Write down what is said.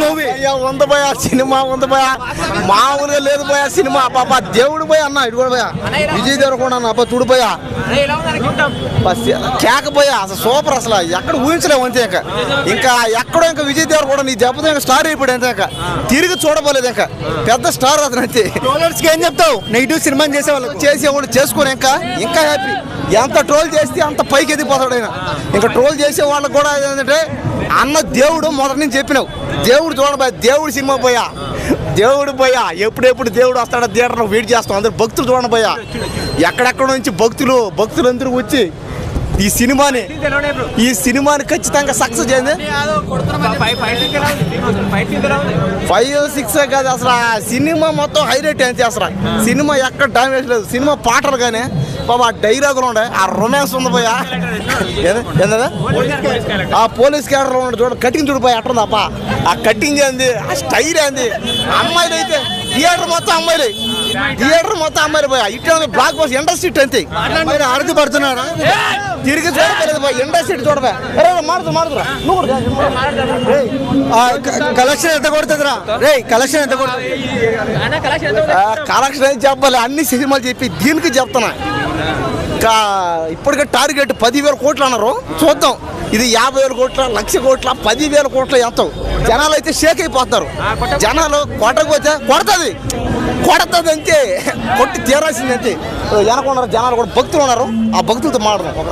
Movie. అయ్యా ఉంది భయ సినిమా ఉంది భయ మామూలుగా లేదు భయ సినిమా. పాప దేవుడు భయ అన్న ఇటు కూడా భయ విజయ్ దేవరకొండ అన్న అబ్బా చూడు భయ కేక అసలు సూపర్ అసలు. ఎక్కడ ఊహించలేము అంతే ఇంకా. ఇంకా ఎక్కడో ఇంకా విజయ్ దేవరకొండ నీ దెబ్బతో ఇంకా స్టార్ అయిపోయాడు అంతే ఇంకా. తిరిగి చూడబోలేదు ఇంకా. పెద్ద స్టార్ అతను అంతే ఏం చెప్తావు? నెగిటివ్ సినిమా చేసే వాళ్ళకి చేసేవాడు చేసుకొని ఇంకా ఇంకా హ్యాపీ ఎంత ట్రోల్ చేస్తే అంత పైకి ఎదిగిపోతాడు ఆయన. ఇంకా ట్రోల్ చేసే వాళ్ళకి కూడా ఏంటంటే అన్న దేవుడు మొదటి నుంచి చెప్పినావు. దేవుడు చూడబోయా దేవుడు సినిమా పోయా. దేవుడు పోయా. ఎప్పుడెప్పుడు దేవుడు వస్తాడో థియేటర్ వెయిట్ చేస్తాం అందరు భక్తులు చూడండి పోయా ఎక్కడెక్కడ నుంచి భక్తులు భక్తులు అందరూ వచ్చి ఈ సినిమాని. ఈ సినిమాని ఖచ్చితంగా సక్సెస్ చేయండి. ఫైవ్ సిక్స్ కాదు అసలు ఆ సినిమా మొత్తం హైలైట్ ఏంటి అసలు. సినిమా ఎక్కడ డామేజ్ లేదు. సినిమా పాటలు కానీ బాబా ఆ డైలాగులు ఉండే ఆ రొమాన్స్ ఉంది పోయా. ఏంది? ఆ పోలీస్ క్యాడర్ ఉండే చూడ కటింగ్ చూడు పోయి అట్టుంది అప్ప. ఆ కటింగ్ ఏంది? ఆ స్టైల్ ఏంది? అమ్మాయిలు అయితే మొత్తం అమ్మాయిలు. థియేటర్ మొత్తం అమ్మాయిలు పోయా. ఇట్లా బ్లాక్ బాస్ ఇండస్ట్రీ అంతే. మీరు పడుతున్నారా? తిరిగి చూడలేదు ఇండస్ట్రీ చూడబా మారుతు మారుతురా నువ్వు కలెక్షన్ ఎంత కొడుతుందిరా? రే కలెక్షన్ ఎంత కొడుతుంది? కలెక్షన్ ఏం చెప్పాలి? అన్ని సినిమాలు చెప్పి దీనికి చెప్తున్నా. ఇప్పటికే టార్గెట్ పదివేల కోట్లు అన్నారు. చూద్దాం. ఇది యాభై వేల కోట్ల లక్ష కోట్ల పదివేల కోట్ల ఎంత? జనాలు అయితే షేక్ అయిపోతారు జనాలు కొట్టకపోతే కొడతది కొడతది. అంతే కొట్టి తీరాల్సింది అంతే వెనక ఉన్నారు జనాలు కూడా భక్తులు ఉన్నారు. ఆ భక్తులతో మాట్లాడదాం.